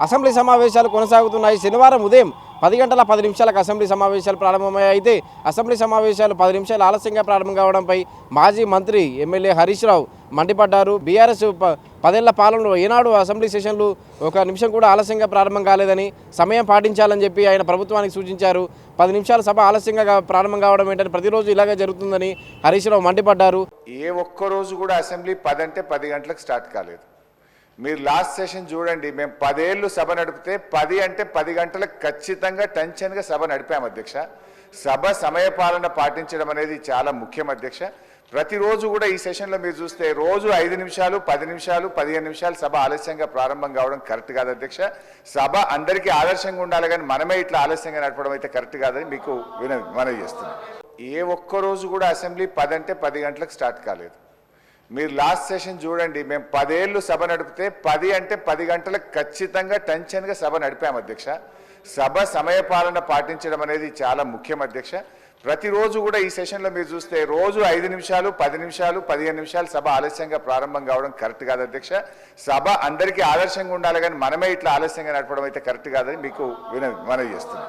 Assembly సమావేశాలు కొనసాగుతున్నాయి. శనివారం ఉదయం పది గంటల పది నిమిషాలకు అసెంబ్లీ సమావేశాలు ప్రారంభమయ్యాయి. అయితే అసెంబ్లీ సమావేశాలు పది నిమిషాలు ఆలస్యంగా ప్రారంభం కావడంపై మాజీ మంత్రి ఎమ్మెల్యే హరీష్ రావు మండిపడ్డారు. బీఆర్ఎస్ ప- పదేళ్ళ పాలనలో ఏనాడు అసెంబ్లీ సెషన్లు ఒక నిమిషం కూడా ఆలస్యంగా ప్రారంభం కాలేదని సమయం పాటించాలని చెప్పి ఆయన ప్రభుత్వానికి సూచించారు. పది నిమిషాల సభ ఆలస్యంగా ప్రారంభం కావడం ఏంటని ప్రతిరోజు ఇలాగే జరుగుతుందని హరీష్ రావు మండిపడ్డారు. ఏ ఒక్క రోజు కూడా అసెంబ్లీ పది అంటే పది గంటలకు స్టార్ట్ కాలేదు. మీరు లాస్ట్ సెషన్ చూడండి మేము పదేళ్ళు సభ నడిపితే పది అంటే పది గంటలకు ఖచ్చితంగా టెన్షన్గా సభ నడిపాము అధ్యక్ష. సభ సమయపాలన పాటించడం అనేది చాలా ముఖ్యం అధ్యక్ష. ప్రతిరోజు కూడా ఈ సెషన్లో మీరు చూస్తే రోజు ఐదు నిమిషాలు పది నిమిషాలు పదిహేను నిమిషాలు సభ ఆలస్యంగా ప్రారంభం కావడం కరెక్ట్ కాదు అధ్యక్ష. సభ అందరికీ ఆదర్శంగా ఉండాలి కానీ మనమే ఇట్లా ఆలస్యంగా నడపడం అయితే కరెక్ట్ కాదని మీకు విన మనవి చేస్తున్నాం. ఏ ఒక్క రోజు కూడా అసెంబ్లీ పది అంటే పది గంటలకు స్టార్ట్ కాలేదు. మీరు లాస్ట్ సెషన్ చూడండి మేము పదేళ్ళు సభ నడిపితే పది అంటే పది గంటలకు ఖచ్చితంగా టెన్షన్గా సభ నడిపాము అధ్యక్ష. సభ సమయపాలన పాటించడం అనేది చాలా ముఖ్యం అధ్యక్ష. ప్రతిరోజు కూడా ఈ సెషన్లో మీరు చూస్తే రోజు ఐదు నిమిషాలు పది నిమిషాలు పదిహేను నిమిషాలు సభ ఆలస్యంగా ప్రారంభం కావడం కరెక్ట్ కాదు అధ్యక్ష. సభ అందరికీ ఆదర్శంగా ఉండాలి కానీ మనమే ఇట్లా ఆలస్యంగా నడపడం అయితే కరెక్ట్ కాదని మీకు విన మనవి చేస్తున్నాం.